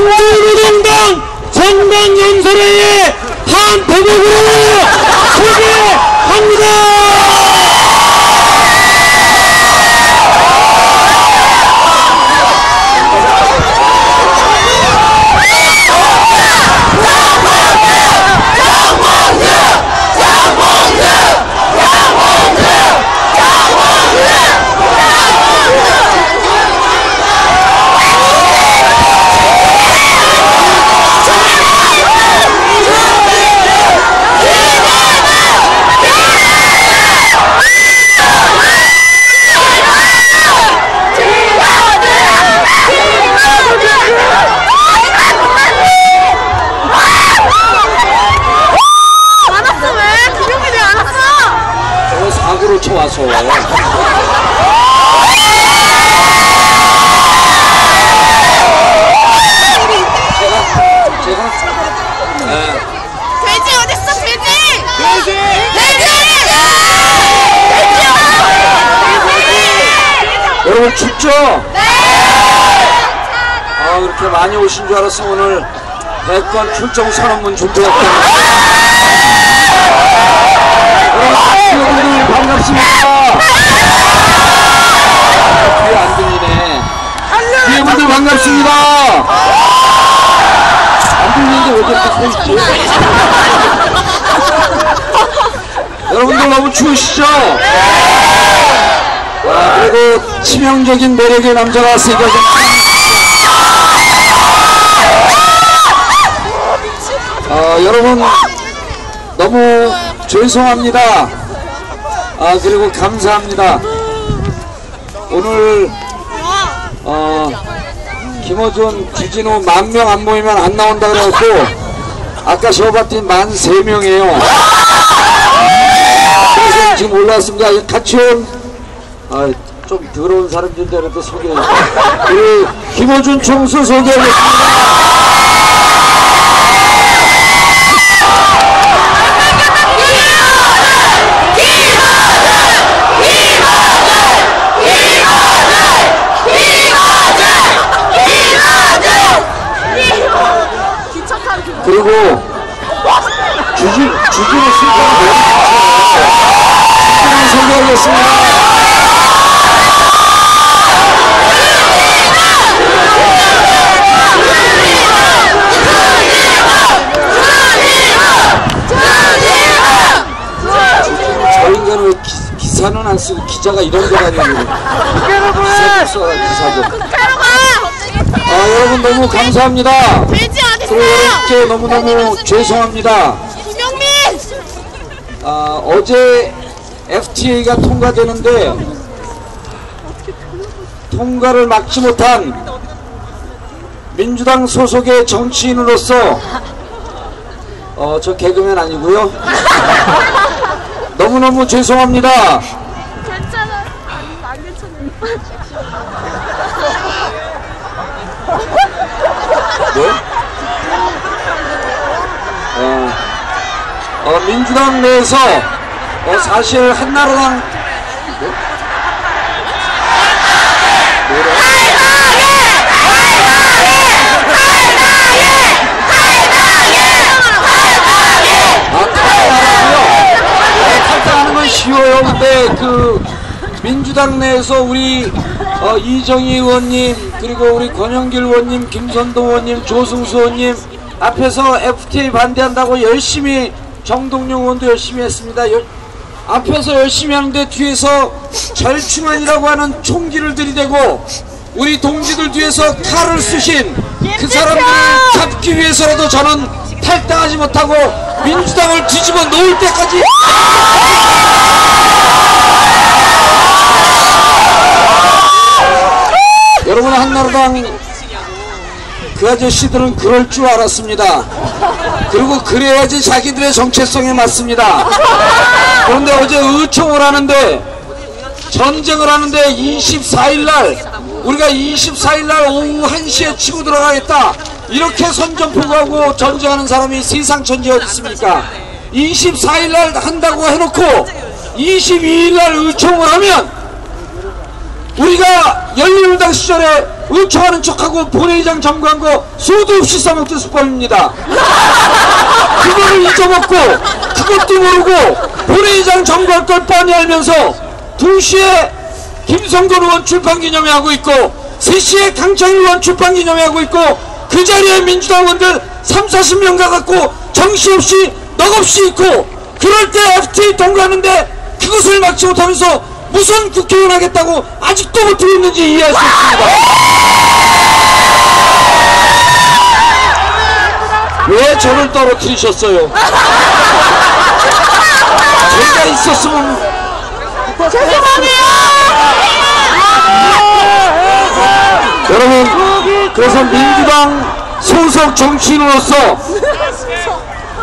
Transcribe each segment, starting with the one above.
민주노동당 전당연설회의 한 대목으로 소개합니다. 알았어 왜? 김용민이 알았어? 저거 사고로 쳐와서 제가 제가 돼지 어딨어 돼지? 돼지! 돼지! 여러분 춥죠? 네! 아 그렇게 많이 오신 줄 알았어 오늘 대권 출정 선언문 준비했거든요 여러분 반갑습니다 뒤에 안 들리네 뒤에 분들 반갑습니다 안 들리는데 왜 저렇게 서 있지? 여러분들 너무 추우시죠? 아, 그리고 치명적인 매력의 남자가 세계적 아, 여러분 너무 죄송합니다. 아, 그리고 감사합니다. 오늘 어, 김어준, 주진우 만 명 안 모이면 안 나온다 그래갖고 아까 저봤더니 만세 명이에요. 그래서 지금 올라왔습니다. 같이 온 아, 좀 더러운 사람들한테 소개해 우리 김호준 총수 소개하겠습니다. 그리고 주진우 순간 주진우 소개하겠습니다. 저 인간은 왜 기, 기사는 안 쓰고 기자가 이런 데 기사 써 기사도 아 여러분 너무 감사합니다. 돼지 그리 고 어딨어? 여러분께 너무너무 죄송합니다 김용민! 아, 어제 FTA가 통과되는데 통과를 막지 못한 민주당 소속의 정치인으로서 어, 저 개그맨 아니고요 너무너무 죄송합니다 괜찮아 안 괜찮아 네? 어, 민주당 내에서 어, 사실 한나라당 뭐? 아. 아, 건 쉬워요. 근데 그 민주당 내에서 우리 어, 이정희 의원님 그리고 우리 권영길 의원님, 김선동 의원님, 조승수 의원님 앞에서 FTA 반대한다고 열심히 정동영 의원도 열심히 했습니다. 열- 앞에서 열심히 하는데 뒤에서 절충안이라고 하는 총기를 들이대고 우리 동지들 뒤에서 칼을 쑤신 그 사람들을 잡기 위해서라도 저는 탈당하지 못하고 민주당을 뒤집어 놓을 때까지 여러분 한나라당 그 아저씨들은 그럴 줄 알았습니다. 그리고 그래야지 자기들의 정체성에 맞습니다. 그런데 어제 의총을 하는데 전쟁을 하는데 24일날 우리가 24일날 오후 1시에 치고 들어가겠다 이렇게 선전포고하고 전쟁하는 사람이 세상 천지에 어디 있습니까 24일날 한다고 해놓고 22일날 의총을 하면 우리가 열린우당 시절에 의총하는 척하고 본회의장 점거한 거 소도 없이 써먹던 수법입니다. 그거를 잊어먹고 그것도 모르고 본회의장 점거할 걸 뻔히 알면서 2시에 김성돈 의원 출판기념회 하고 있고 3시에 강창일 의원 출판기념회 하고 있고 그 자리에 민주당 의원들 3, 40명 가갖고 정신없이 넋없이 있고 그럴 때 FTA 통과하는데 그것을 막지 못하면서 무슨 국회의원 하겠다고 아직도 못하고 있는지 이해할 수 있습니다. 왜 저를 떨어뜨리셨어요? 제가 있었으면 여러분 그래서 민주당 소속 정치인으로서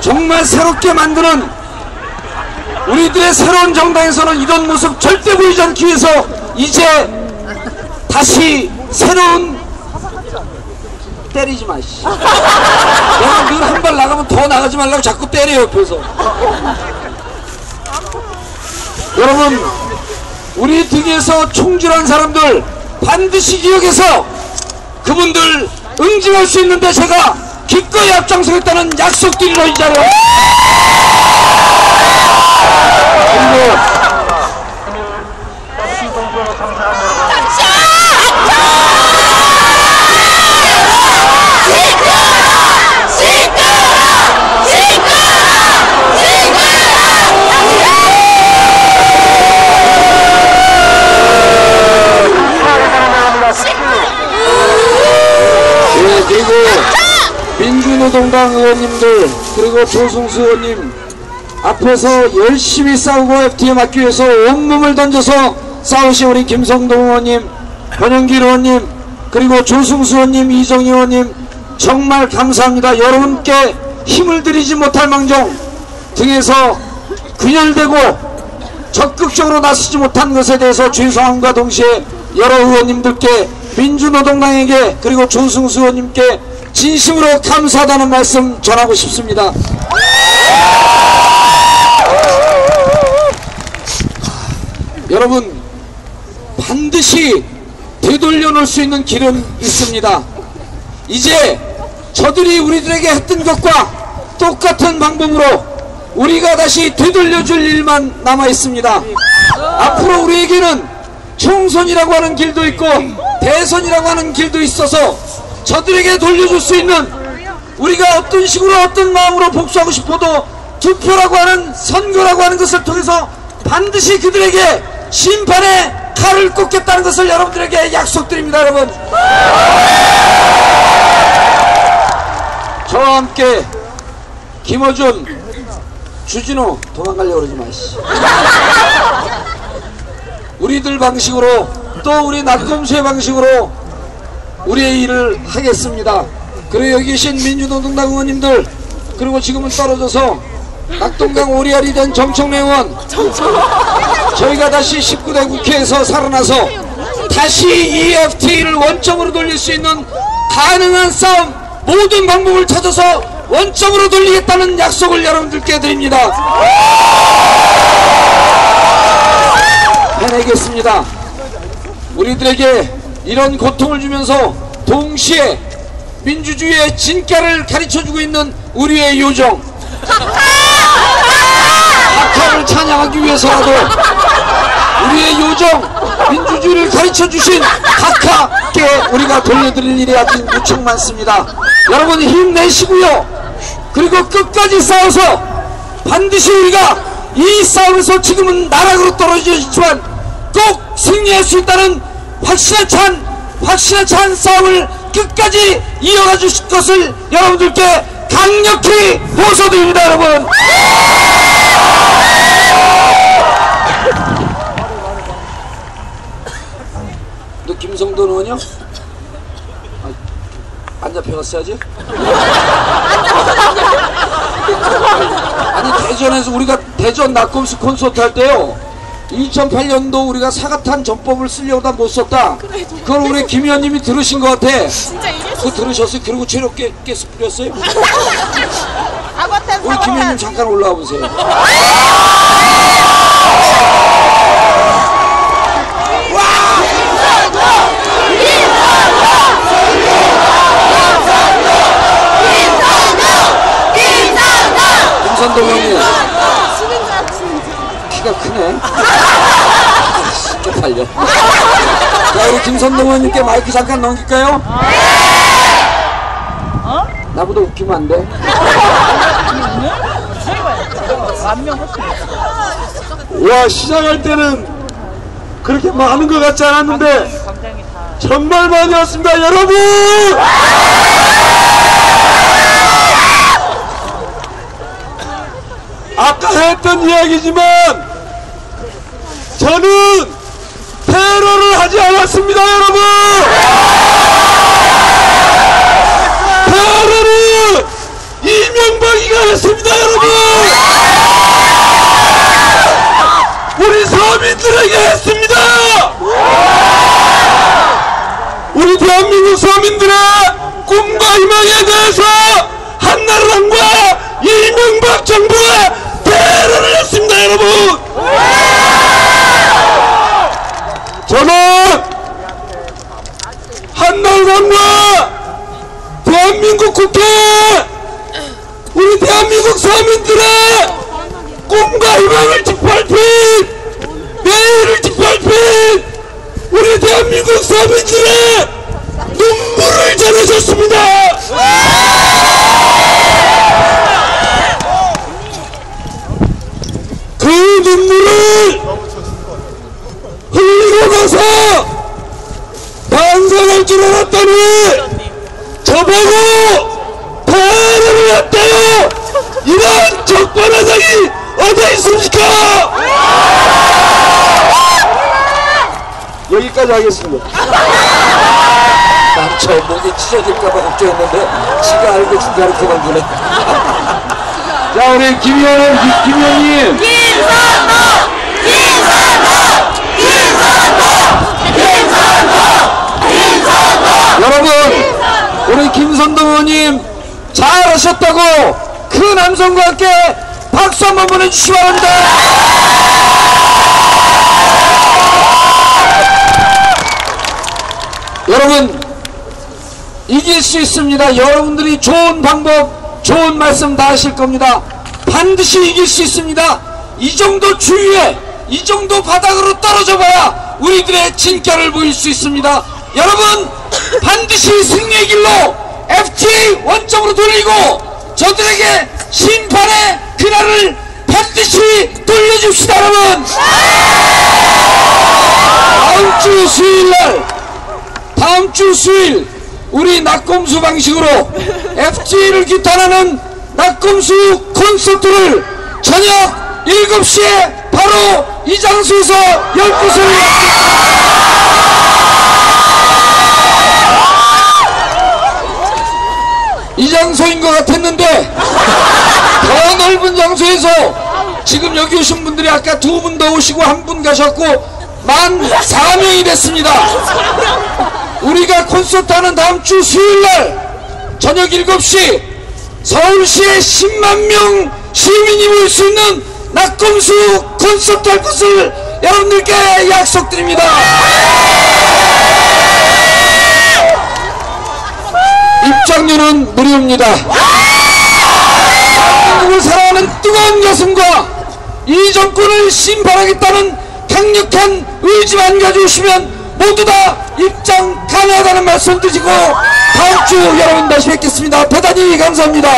정말 새롭게 만드는 우리들의 새로운 정당에서는 이런 모습 절대 보이지 않기 위해서 이제 다시 새로운 때리지 마 씨. 내가 늘한 발 나가면 더 나가지 말라고 자꾸 때려 옆에서 여러분 우리 등에서 총질한 사람들 반드시 기억해서 그분들 응징할 수 있는데 제가 기꺼이 앞장서겠다는 약속드리러 이 자리에. 그리고 예, 그리고 민주노동당 의원님들 그리고 조승수 의원님 앞에서 열심히 싸우고 FT에 막기 위해서 온몸을 던져서 싸우신 우리 김성동 의원님, 권영길 의원님, 그리고 조승수 의원님, 이정희 의원님 정말 감사합니다. 여러분께 힘을 들이지 못할 망정 등에서 균열되고 적극적으로 나서지 못한 것에 대해서 죄송함과 동시에 여러 의원님들께 민주노동당에게 그리고 조승수 의원님께 진심으로 감사하다는 말씀 전하고 싶습니다. 여러분 반드시 되돌려 놓을 수 있는 길은 있습니다. 이제 저들이 우리들에게 했던 것과 똑같은 방법으로 우리가 다시 되돌려 줄 일만 남아 있습니다. 앞으로 우리에게는 총선이라고 하는 길도 있고 대선이라고 하는 길도 있어서 저들에게 돌려줄 수 있는 우리가 어떤 식으로 어떤 마음으로 복수하고 싶어도 투표라고 하는 선거라고 하는 것을 통해서 반드시 그들에게 심판의 칼을 꽂겠다는 것을 여러분들에게 약속드립니다 여러분. 저와 함께 김어준 주진우 도망가려고 그러지 마시 우리들 방식으로 또 우리 낙검수의 방식으로 우리의 일을 하겠습니다. 그리고 여기 계신 민주노동당 의원님들 그리고 지금은 떨어져서 낙동강 오리알이 된 정청래 의원 저희가 다시 19대 국회에서 살아나서 다시 이 FTA를 원점으로 돌릴 수 있는 가능한 싸움 모든 방법을 찾아서 원점으로 돌리겠다는 약속을 여러분들께 드립니다. 해내겠습니다. 우리들에게 이런 고통을 주면서 동시에 민주주의의 진가를 가르쳐주고 있는 우리의 요정 박하를 찬양하기 위해서라도 우리의 요정 민주주의를 가르쳐 주신 각하께 우리가 돌려드릴 일이 아직 무척 많습니다. 여러분 힘내시고요. 그리고 끝까지 싸워서 반드시 우리가 이 싸움에서 지금은 나락으로 떨어져 있지만 꼭 승리할 수 있다는 확신에 찬 확신에 찬 싸움을 끝까지 이어가 주실 것을 여러분들께 강력히 호소드립니다 여러분. 너 김성돈 의원이요? 아, 안 잡혀갔어야지? 아니 대전에서 우리가 대전 낙검수 콘서트 할 때요 2008년도 우리가 사과탄 전법을 쓰려다 못 썼다. 그걸 우리 김 의원님이 들으신 것 같아. 진짜 그 들으셨어요? 그리고 체력 깨, 깨스 뿌렸어요? 우리 김 의원님 잠깐 올라와 보세요. 김선동 형님. 키가 크네. 쪽팔려. 자, 우리 김선동 의원님께 마이크 잠깐 넘길까요? 어? 나보다 웃기면 안 돼. 와, 시작할 때는 그렇게 많은 것 같지 않았는데, 정말 많이 왔습니다, 여러분! 아까 했던 이야기지만, 저는 테러를 하지 않았습니다 여러분! 테러는 이명박이가 했습니다 여러분! 우리 서민들에게 했습니다! 우리 대한민국 서민들의 꿈과 희망에 대해서 한나라당과 이명박 정부가 대를 했습니다 여러분 저는 한나라당과 국회! 우리 대한민국 서민들의 꿈과 희망을 짓밟힌 내일을 짓밟힌 우리 대한민국 서민들의 눈물을 전해줬습니다. 그 눈물을 흘리고 나서 반성할 줄 알았더니 저보고 대화를 했대요. 이런 적반하장이 어디 있습니까? 여기까지 하겠습니다. 난저 목이 찢어질까봐 걱정했는데 지가 알고 진짜로 그만두네. 자 우리 김의원, 김의원님. 여러분 우리 김선동 의원님 잘하셨다고 그 남성과 함께 박수 한번 보내주시기 바랍니다. 여러분 이길 수 있습니다. 여러분들이 좋은 방법, 좋은 말씀 다 하실 겁니다. 반드시 이길 수 있습니다. 이 정도 주위에, 이 정도 바닥으로 떨어져 봐야 우리들의 진결을 보일 수 있습니다. 여러분, 반드시 승리의 길로 FTA 원점으로 돌리고 저들에게 심판의 그날을 반드시 돌려줍시다, 여러분! 다음 주 수요일 날 다음 주 수요일 우리 낙검수 방식으로 FG를 규탄하는 낙검수 콘서트를 저녁 7시에 바로 이 장소에서 열 곳을 이 장소인 것 같았는데 더 넓은 장소에서 지금 여기 오신 분들이 아까 두 분 더 오시고 한 분 가셨고 만 4명이 됐습니다. 우리가 콘서트 하는 다음 주 수요일날 저녁 7시 서울시에 10만 명 시민이 모일 수 있는 낙검수 콘서트 할 것을 여러분들께 약속드립니다. 입장료는 무료입니다. 한국을 사랑하는 뜨거운 가슴과 이 정권을 심판하겠다는 강력한 의지만 가져오시면 모두 다 입장 가능하다는 말씀 드리고 다음 주 여러분 다시 뵙겠습니다. 대단히 감사합니다.